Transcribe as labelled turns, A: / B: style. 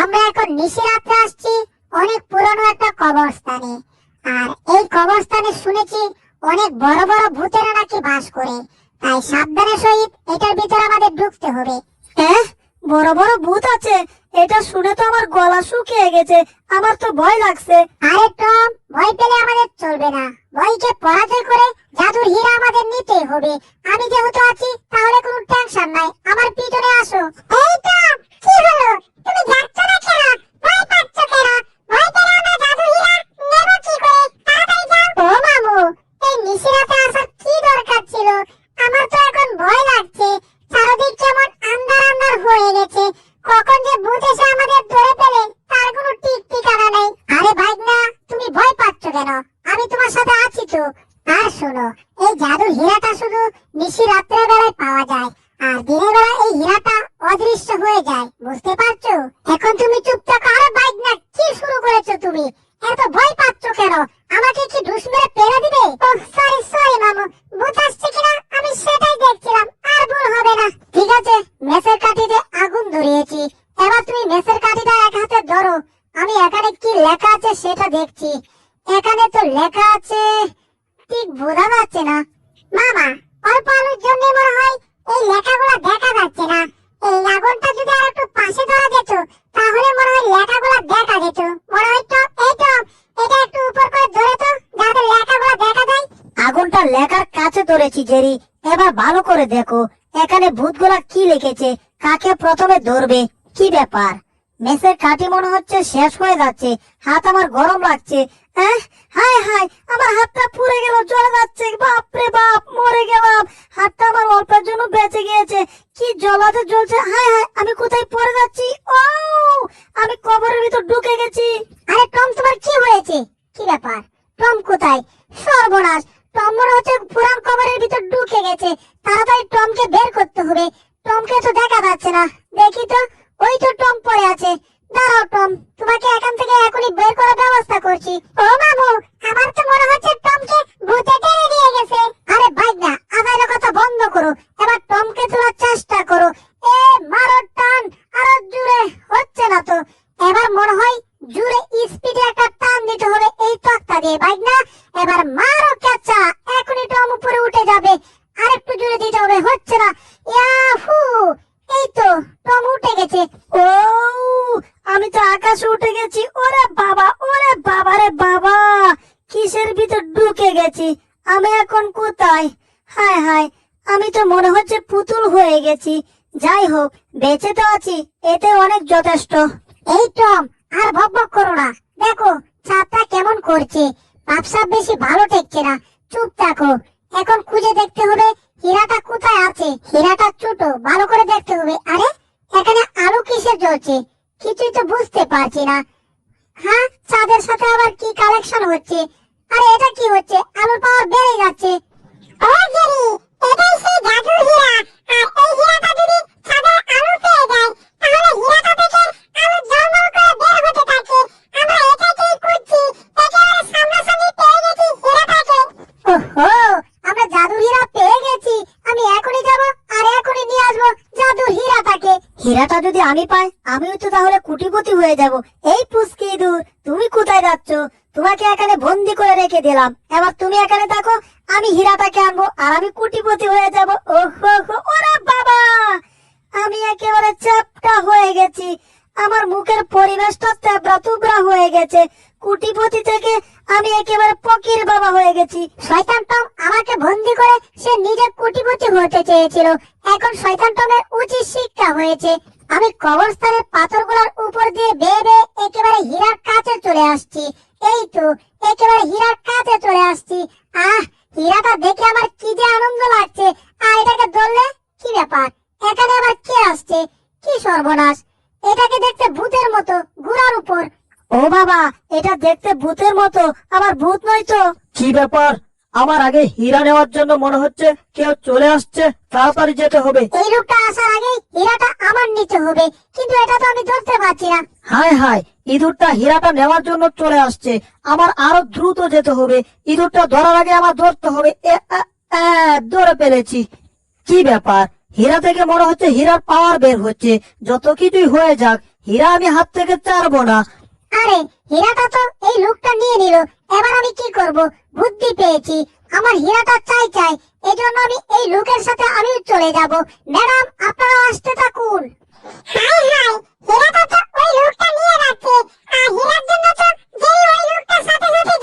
A: আমরা এখন নিশিরাত্রে আসছি অনেক পুরনো একটা কবরস্থানে। আর এই কবরস্থানে শুনেছি অনেক বড় বড় ভূতেরা নাকি বাস করে। তাই সাবধানের সহিত এটার ভিতরে আমাদের ঢুকতে হবে।
B: হ্যাঁ? বড় বড় ভূত আছে। এটা শুনে তো আমার গলা শুকিয়ে গেছে। আমার তো ভয় লাগছে।
A: আরে টম ভয় লাগছে। চারদিক কেমন আন্ধার আন্ধার হয়ে গেছে। কখন যে ভূত এসে আমাদের ধরে ফেলে, তার কোনো ঠিক ঠিকানা নেই। আরে ভাই তুমি ভয় পাচ্ছ কেন? আমি তোমার সাথে আছি তো। আর শোনো, এই জাদুর হীরাটা শুধু নিশি রাত্রের বেলায় পাওয়া যায়, আর দিনের বেলা এই হীরাটা অদৃশ্য হয়ে যায়। বুঝতে পারছ? এখন তুমি চুপ থাকো আরে বাইক না কি শুরু করেছ তুমি এত ভয় পাচ্ছ কেন আমাকে কি ঢুস মেরে পেরে দিবে ওহ সরি সরি মামু ভূত আসছে কিনা আমি সেটাই দেখছিলাম আর ভুল হবে না ঠিক আছে মেসের কাঠিতে আগুন ধরিয়েছি এবার তুমি মেসের কাঠিটা এক হাতে ধরো আমি এখানে কি লেখা আছে সেটা দেখছি এখানে তো লেখা আছে ঠিক বোঝা যাচ্ছে না মামা অল্প আলোর জন্য মনে হয় এই লেখাগুলো দেখা যাচ্ছে না এই আগুনটা যদি আর একটু পাশে ধরা যেত তাহলে মনে হয় লেখাগুলো দেখা যেত মনে হয় তো এই তো এটা একটু উপর করে ধরে তো যাতে লেখাগুলো দেখা যায়
B: আগুনটা লেখার কাছে ধরেছি, জেরি। এবার ভালো করে দেখো, এখানে ভূতগুলা কি লিখেছে, কাকে প্রথমে ধরবে, কি ব্যাপার? মেসের কাঠি মনে হচ্ছে শেষ হয়ে যাচ্ছে, হাত আমার গরম লাগছে। হ্যাঁ হায়, আমার হাতটা পুড়ে গেল, জ্বলে যাচ্ছে। বাপরে বাপ, মরে গেলাম। হাতটা আমার অল্পের জন্য বেঁচে গিয়েছে। কি জ্বলাতে জ্বলছে। হায় হায়, আমি কোথায় পড়ে যাচ্ছি? ও, আমি কবরের ভিতর ঢুকে গেছি।
A: আরে টম, তোমার কি হয়েছে? কি ব্যাপার? টম কোথায়? সর্বনাশ। টম মনে হচ্ছে পুরান কবরের ভিতর ঢুকে গেছে। তাড়াতাড়ি টমকে বের করতে হবে। টমকে তো দেখা যাচ্ছে না। দেখি তো, ওই তো টম পড়ে আছে। দাঁড়াও টম, তোমাকে এখান থেকে এখনই বের করার ব্যবস্থা করছি। ও মামু আমার তো মনে হচ্ছে টমকে ভূতে টেনে নিয়ে গেছে। আরে ভাই না আবার কথা বন্ধ করো। এবার টমকে তোলার চেষ্টা করো। এ, মারো টান, আরও জুড়ে হচ্ছে না তো। এবার মনে হয় জুড়ে স্পিডে একটা টান দিতে হবে। এই তক্তা দিয়ে, বাইক না? এবার মারো ক্যাচা এখনই টম উপরে উঠে যাবে আরেকটু জুড়ে দিতে হবে হচ্ছে না ইয়াহু এই তো টম উঠে গেছে
B: ও আমি তো আকাশে উঠে গেছি। ওরে বাবা ওরে বাবা রে বাবা, কিসের ভিতর ঢুকে গেছি? আমি এখন কোথায়? হায় হায়, আমি তো মনে হচ্ছে পুতুল হয়ে গেছি। যাই হোক, বেঁচে তো আছি, এতে অনেক যথেষ্ট।
A: এই টম, আর ভকভক করো না। দেখো চাপটা কেমন করছে। ভাবসাব বেশি ভালো ঠেকছে না। চুপ থাকো। এখন খুঁজে দেখতে হবে, হীরাটা কোথায় আছে? হীরাটা ছোট, ভালো করে দেখতে হবে। আরে এখানে আলো কিসের জ্বলছে? কিছুই তো বুঝতে পারছি না। হ্যাঁ চাঁদের সাথে আবার কি কালেকশন হচ্ছে? আরে এটা কি হচ্ছে? আলোর পাওয়ার বেড়ে যাচ্ছে। ও জেরি এটাই সেই জাদু হীরা। আমি
B: পাই, আমিও তো তাহলে কুটিপতি হয়ে যাব। এই পুচকি দূর, তুমি কোথায় যাচ্ছ? তোমাকে এখানে বন্দি করে রেখে দিলাম। এবার তুমি এখানে থাকো, আমি হীরাটাকে আনব, আর আমি কুটিপতি হয়ে যাব। ও হো হো ওরে বাবা! আমি একেবারে চাপটা হয়ে গেছি। আমার মুখের পরিবেশটা তেবড়া তুবড়া হয়ে গেছে। কুটিপতি থেকে আমি একেবারে পকির বাবা হয়ে গেছি।
A: শয়তান টম আমাকে বন্দি করে, সে নিজে কোটিপতি হতে চেয়েছিল। এখন শয়তান টমের উচিত শিক্ষা হয়েছে। আমি কবরস্থানের পাথরগুলোর উপর দিয়ে বেয়ে বেয়ে একেবারে হীরার কাছে চলে আসছি। এই তো, একেবারে হীরার কাছে চলে আসছি। আহ, হীরাটা দেখে আমার কি যে আনন্দ লাগছে। আর এটাকে ধরলে কি ব্যাপার? এখানে আবার কে আসছে? কি সর্বনাশ। এটাকে দেখতে ভূতের মতো, ঘোড়ার উপর।
B: ও বাবা, এটা দেখতে ভূতের মতো, আবার ভূত নয় তো?
C: কি ব্যাপার? আমার আগে হীরা নেওয়ার জন্য মনে হচ্ছে কেউ চলে আসছে তাড়াতাড়ি যেতে হবে।
A: এই লোকটা আসার আগে হীরাটা আমার নিতে হবে কিন্তু এটা তো আমি ধরতে পারছি না।
C: হায় হায় ইঁদুরটা হীরাটা নেওয়ার জন্য চলে আসছে। আমার আরও দ্রুত যেতে হবে। ইঁদুরটা ধরার আগে আমার ধরতে হবে। ধরে ফেলেছি। কি ব্যাপার? হীরা থেকে মনে হচ্ছে হীরার পাওয়ার বের হচ্ছে। যত কিছুই হয়ে যাক হীরা আমি হাত থেকে চারবো না।
A: আরে হীরাটা তো এই লোকটা নিয়ে নিল। এবার আমি কি করব? বুদ্ধি পেয়েছি। আমার হীরাটা চাই চাই। এজন্য আমি এই লোকের সাথে আমি চলে যাব। ম্যাডাম আপনারা আসতে থাকুন। হাই হাই হীরাটা তো ওই লোকটা নিয়ে যাচ্ছে। আর হীরার জন্য তো যেই ওই লোকটার সাথে সাথে